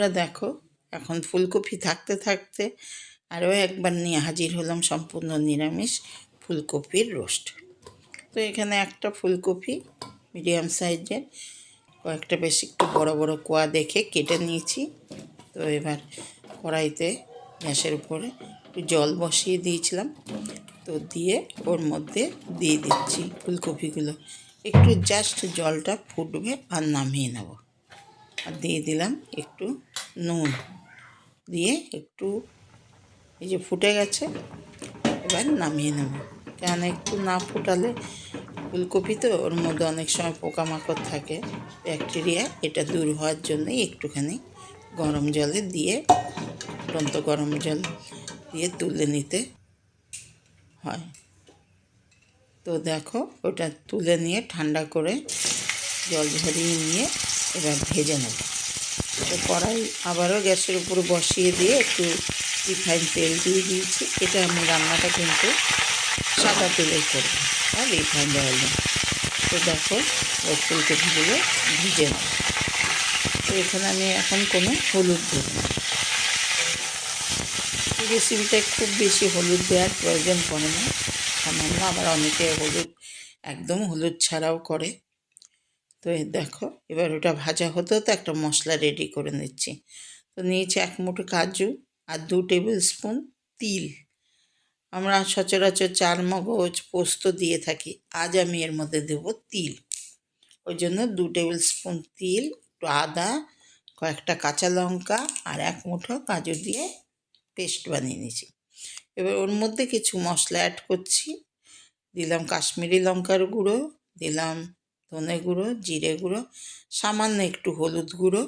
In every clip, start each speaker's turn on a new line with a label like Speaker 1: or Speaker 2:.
Speaker 1: বন্ধুরা দেখো, এখন ফুলকপি থাকতে থাকতে আরও একবার নিয়ে হাজির হলাম সম্পূর্ণ নিরামিষ ফুলকপির রোস্ট। তো এখানে একটা ফুলকপি মিডিয়াম সাইজের, কয়েকটা বেশ একটু বড় বড় কোয়া দেখে কেটে নিয়েছি। তো এবার কড়াইতে গ্যাসের উপরে একটু জল বসিয়ে দিয়েছিলাম। তো দিয়ে ওর মধ্যে দিয়ে দিচ্ছি ফুলকপিগুলো। একটু জাস্ট জলটা ফুটবে আর নামিয়ে নেব। আর দিয়ে দিলাম একটু নুন। দিয়ে একটু এই যে ফুটে গেছে, এবার নামিয়ে নেব। কেন একটু না ফুটালে ফুলকপি তো ওর মধ্যে অনেক সময় পোকামাকড় থাকে, ব্যাকটেরিয়া, এটা দূর হওয়ার জন্যই একটুখানি গরম জলে দিয়ে ফুটন্ত গরম জল দিয়ে তুলে নিতে হয়। তো দেখো, ওটা তুলে নিয়ে ঠান্ডা করে জল ঝরিয়ে নিয়ে এবার ভেজে নেব। তো কড়াই আবারও গ্যাসের উপর বসিয়ে দিয়ে একটু রিফাইন তেল দিয়ে দিয়েছি। এটা আমি রান্নাটা কিন্তু সাদা তেলেই করব, আর রিফাইন নেই তো দেখো ওই ফুলকপিগুলো ভিজে নেব তো এখানে আমি এখন কোনো হলুদ দেব রেসিপিটায় খুব বেশি হলুদ দেওয়ার প্রয়োজন পড়ে না। সামান্য আবার অনেকে হলুদ, একদম হলুদ ছাড়াও করে। তো দেখো, এবার ওটা ভাজা হতে হতে একটা মশলা রেডি করে নিচ্ছি। তো নিয়েছি এক মুঠো কাজু আর দু টেবিল স্পুন তিল। আমরা সচরাচর চার মগজ পোস্ত দিয়ে থাকি, আজ আমি এর মধ্যে দেব তিল। ওই জন্য দু টেবিল স্পুন তিল, একটু আদা, কয়েকটা কাঁচা লঙ্কা আর এক মুঠো কাজু দিয়ে পেস্ট বানিয়ে নিয়েছি। এবার ওর মধ্যে কিছু মশলা অ্যাড করছি। দিলাম কাশ্মীরি লঙ্কার গুঁড়ো, দিলাম ধনে গুঁড়ো, জিরে গুঁড়ো, সামান্য একটু হলুদ গুঁড়ো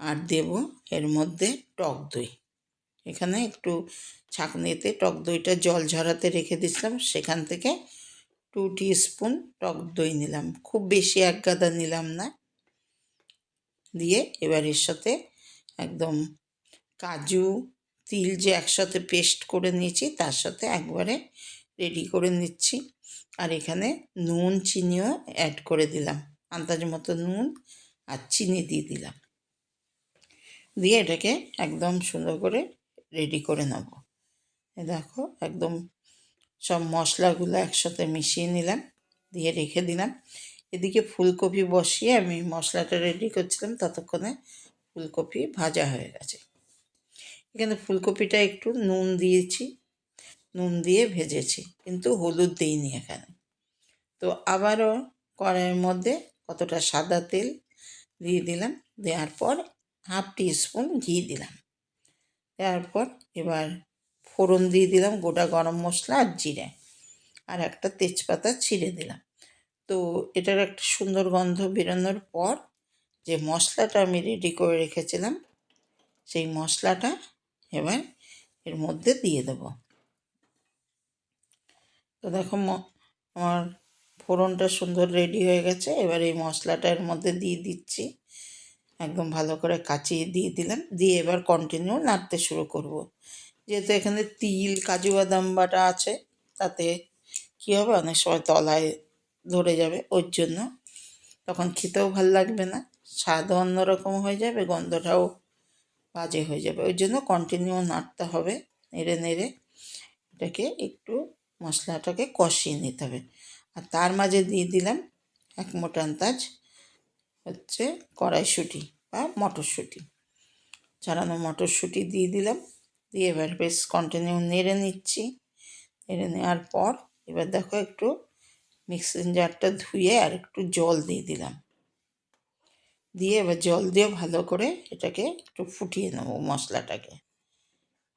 Speaker 1: আর দেব এর মধ্যে টক দই। এখানে একটু ছাঁকনিতে টক দইটা জল ঝরাতে রেখে দিয়েছিলাম, সেখান থেকে টু স্পুন টক দই নিলাম। খুব বেশি এক গাদা নিলাম না। দিয়ে এবার এর সাথে একদম কাজু, তিল যে একসাথে পেস্ট করে নিয়েছি, তার সাথে একবারে রেডি করে নিচ্ছি। আর এখানে নুন, চিনিও অ্যাড করে দিলাম। আন্দাজ মতো নুন আর চিনি দিয়ে দিলাম। দিয়ে এটাকে একদম সুন্দর করে রেডি করে নেব। দেখো একদম সব মশলাগুলো একসাথে মিশিয়ে নিলাম, দিয়ে রেখে দিলাম। এদিকে ফুলকপি বসিয়ে আমি মশলাটা রেডি করছিলাম, ততক্ষণে ফুলকপি ভাজা হয়ে গেছে। এখানে ফুলকপিটা একটু নুন দিয়েছি নুন দিয়ে ভেজেছি, কিন্তু হলুদ দিইনি এখানে। তো আবারও কড়াইয়ের মধ্যে কতটা সাদা তেল দিয়ে দিলাম, দেওয়ার পর হাফ স্পুন ঘি দিলাম। দেওয়ার পর এবার ফোড়ন দিয়ে দিলাম গোটা গরম মশলা আর জিরে, আর একটা তেজপাতা ছিঁড়ে দিলাম। তো এটার একটা সুন্দর গন্ধ বেরোনোর পর যে মশলাটা আমি রেডি করে রেখেছিলাম, সেই মশলাটা এবার এর মধ্যে দিয়ে দেব। তো দেখো আমার ফোড়নটা সুন্দর রেডি হয়ে গেছে। এবার এই মশলাটা এর মধ্যে দিয়ে দিচ্ছি। একদম ভালো করে কাচিয়ে দিয়ে দিলাম। দিয়ে এবার কন্টিনিউ নাড়তে শুরু করব। যেহেতু এখানে তিল, কাজু বাদাম বাটা আছে, তাতে কী হবে? অনেক সময় তলায় ধরে যাবে, ওর জন্য। তখন খেতেও ভালো লাগবে না। স্বাদও অন্যরকম হয়ে যাবে, গন্ধটাও বাজে হয়ে যাবে। ওই জন্য কন্টিনিউ নাড়তে হবে, নেড়ে নেড়ে এটাকে একটু মশলাটাকে কষিয়ে নিতে হবে। আর তার মাঝে দিয়ে দিলাম এক মোটা আন্দাজ হচ্ছে কড়াইশুঁটি বা মটরশুঁটি। ছাড়ানো মটরশুঁটি দিয়ে দিলাম। দিয়ে এবার বেশ কন্টিনিউ নেড়ে নিচ্ছি। নেড়ে নেওয়ার পর এবার দেখো একটু মিক্সিং জারটা ধুয়ে আর একটু জল দিয়ে দিলাম। দিয়ে এবার জল দিয়ে ভালো করে এটাকে একটু ফুটিয়ে নেব মশলাটাকে।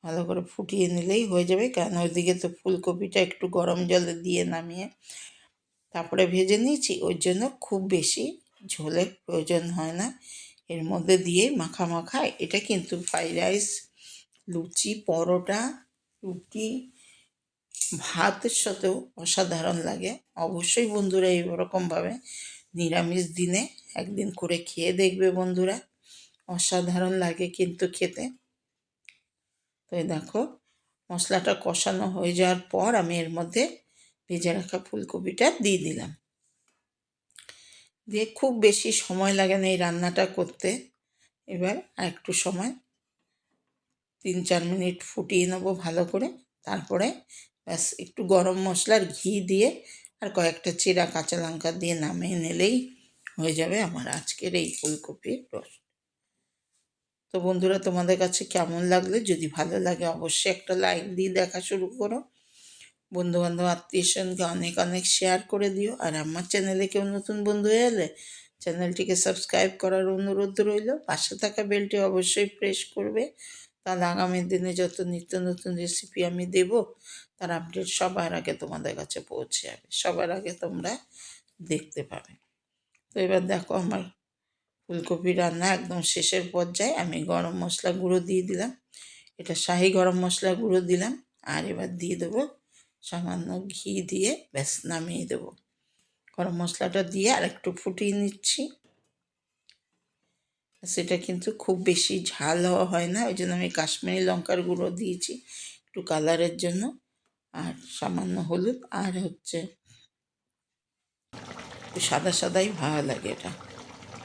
Speaker 1: ভালো করে ফুটিয়ে নিলেই হয়ে যাবে। কারণ ওইদিকে তো ফুলকপিটা একটু গরম জলে দিয়ে নামিয়ে তারপরে ভেজে নিয়েছি। ওই জন্য খুব বেশি ঝোলের প্রয়োজন হয় না। এর মধ্যে দিয়ে মাখা মাখা, এটা কিন্তু ফ্রাইড রাইস, লুচি, পরোটা, রুটি, ভাতের সাথেও অসাধারণ লাগে। অবশ্যই বন্ধুরা এইরকমভাবে নিরামিষ দিনে একদিন করে খেয়ে দেখবে বন্ধুরা। অসাধারণ লাগে কিন্তু খেতে। তো এই দেখো, মশলাটা কষানো হয়ে যাওয়ার পর আমি এর মধ্যে ভেজে রাখা ফুলকপিটা দিয়ে দিলাম। দিয়ে খুব বেশি সময় লাগে না এই রান্নাটা করতে। এবার একটু সময়, তিন চার মিনিট ফুটিয়ে নেব ভালো করে। তারপরে ব্যাস, একটু গরম মশলার ঘি দিয়ে আর কয়েকটা চিরা কাঁচা লঙ্কা দিয়ে নামিয়ে নিলেই হয়ে যাবে আমার আজকের এই ফুলকপির রস। তো বন্ধুরা, তোমাদের কাছে কেমন লাগলে? যদি ভালো লাগে অবশ্যই একটা লাইক দিয়ে দেখা শুরু করো। বন্ধু বান্ধব আত্মীয় স্বজনকে অনেক অনেক শেয়ার করে দিও। আর আমার চ্যানেলে কেউ নতুন বন্ধু হয়ে এলে চ্যানেলটিকে সাবস্ক্রাইব করার অনুরোধ রইল। পাশে থাকা বেলটি অবশ্যই প্রেস করবে। তাহলে আগামী দিনে যত নিত্য নতুন রেসিপি আমি দেব, তার আপডেট সবার আগে তোমাদের কাছে পৌঁছে যাবে। সবার আগে তোমরা দেখতে পাবে। তো এবার দেখো আমার ফুলকপি রান্না একদম শেষের পর্যায়ে আমি গরম মশলা গুঁড়ো দিয়ে দিলাম। এটা শাহি গরম মশলা গুঁড়ো দিলাম আর এবার দিয়ে দেবো সামান্য ঘি দিয়ে ব্যাস নামিয়ে দেবো। গরম মশলাটা দিয়ে আর একটু ফুটিয়ে নিচ্ছি। সেটা কিন্তু খুব বেশি ঝাল হওয়া হয় না, ওই জন্য আমি কাশ্মীরি লঙ্কার গুঁড়ো দিয়েছি একটু কালারের জন্য। আর সামান্য হলুদ আর হচ্ছে সাদা সাদাই ভালো লাগে এটা।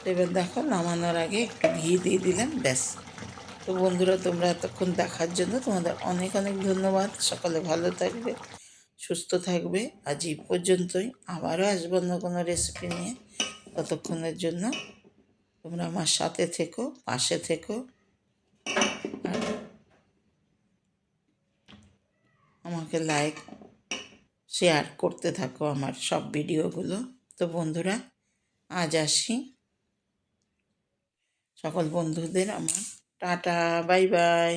Speaker 1: এবার দেখো নামানোর আগে একটু ঘি দিয়ে দিলাম, ব্যাস। তো বন্ধুরা, তোমরা এতক্ষণ দেখার জন্য তোমাদের অনেক অনেক ধন্যবাদ। সকালে ভালো থাকবে, সুস্থ থাকবে। আজ এই পর্যন্তই। আবারও আসব অন্য কোনো রেসিপি নিয়ে ততক্ষণের জন্য। তোমরা আমার সাথে থেকো, পাশে থেকো। আমাকে লাইক শেয়ার করতে থাকো আমার সব ভিডিওগুলো তো বন্ধুরা, আজ আসি। সকল বন্ধুদের আমার। Tata bye bye.